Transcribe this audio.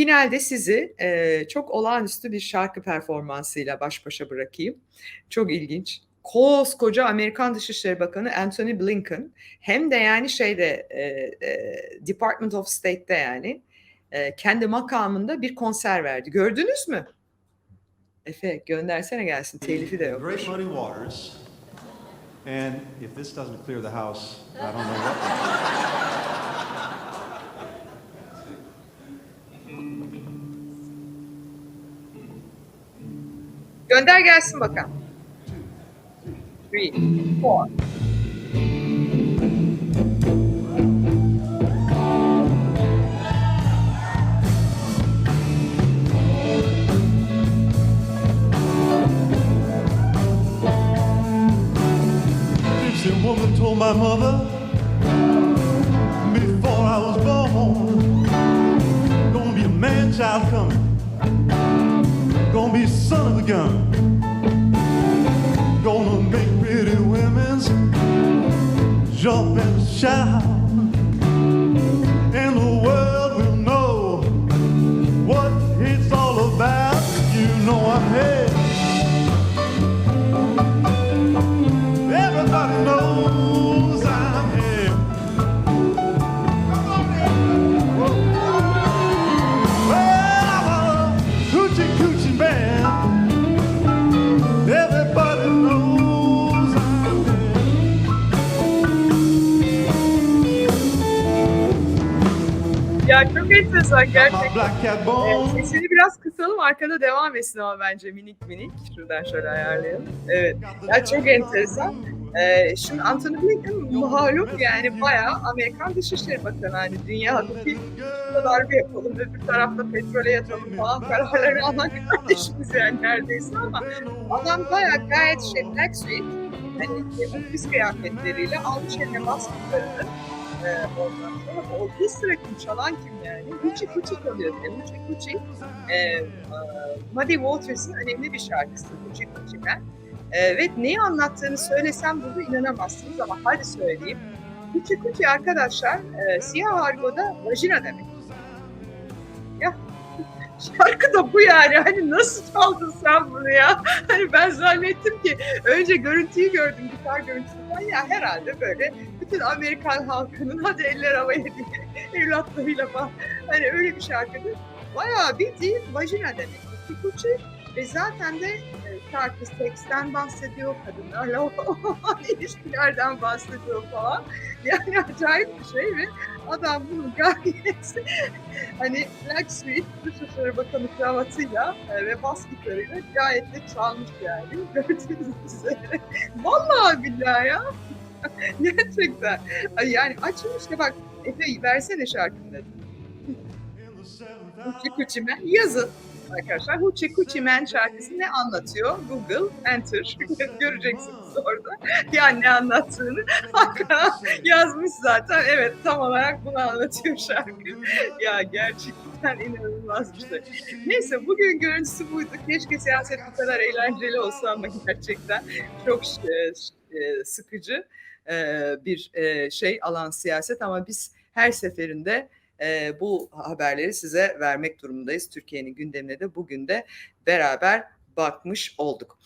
finalde sizi, eee, çok olağanüstü bir şarkı performansıyla baş başa bırakayım. Çok ilginç. Koskoca Amerikan Dışişleri Bakanı Antony Blinken hem de yani şeyde, eee, eee, Department of State'te yani, eee, kendi makamında bir konser verdi. Gördünüz mü? Efe göndersene gelsin. Telifi de yok. Great muddy waters. And if this doesn't clear the house, I don't know what. Gönder gelsin bakalım. Three, four. Woman told my mother before I was born, gonna be a man child coming, gonna make pretty women's jump and shout, and the world will know what it's all about. You know I'm here. Ya çok enteresan gerçekten. Evet, sesini biraz kısalım arkada devam etsin ama bence minik minik. Şuradan şöyle ayarlayalım. Evet. Ya çok enteresan. Ee, şimdi Anthony Blinken malum yani bayağı Amerikan Dışişleri Bakanı hani dünya hukuki darbe yapalım öbür tarafta petrole yatalım falan kararları alan kardeşimiz yani neredeyse ama adam bayağı gayet şey Black Suite hani ofis kıyafetleriyle almış eline baskılarını e, ondan sonra o bir sıra kim çalan kim yani? Gucci Gucci çalıyor. Yani Gucci Gucci e, e, Muddy Waters'ın önemli bir şarkısı Gucci Gucci Man. E, ve neyi anlattığını söylesem burada inanamazsınız ama hadi söyleyeyim. Gucci Gucci arkadaşlar e, siyah argoda vajina demek. Ya şarkı da bu yani. Hani nasıl çaldın sen bunu ya? Hani ben zannettim ki önce görüntüyü gördüm gitar görüntüsünden ya herhalde böyle bütün Amerikan halkının hadi eller havaya diye evlatlarıyla falan. Hani öyle bir şarkıdır. Bayağı bildiğin vajina demek. Kikuchi ve zaten de e, şarkı seksten bahsediyor, kadınlarla olan ilişkilerden bahsediyor falan. Yani acayip bir şey ve adam bunu gayet hani Black Suite Dışişleri Bakanı kravatıyla e, ve bas gitarıyla gayet de çalmış yani. Gördüğünüz üzere. Vallahi billahi ya. Gerçekten. Yani açın işte bak Efe versene şarkının adını. Coochie Man yazın arkadaşlar. Coochie Man şarkısı ne anlatıyor? Google, enter. Göreceksiniz orada. Yani ne anlattığını. Yazmış zaten. Evet tam olarak bunu anlatıyor şarkı. Ya gerçekten inanılmaz bir şey. Neyse bugün görüntüsü buydu. Keşke siyaset bu kadar eğlenceli olsa ama gerçekten çok e, e, sıkıcı bir şey alan siyaset ama biz her seferinde bu haberleri size vermek durumundayız. Türkiye'nin gündemine de bugün de beraber bakmış olduk.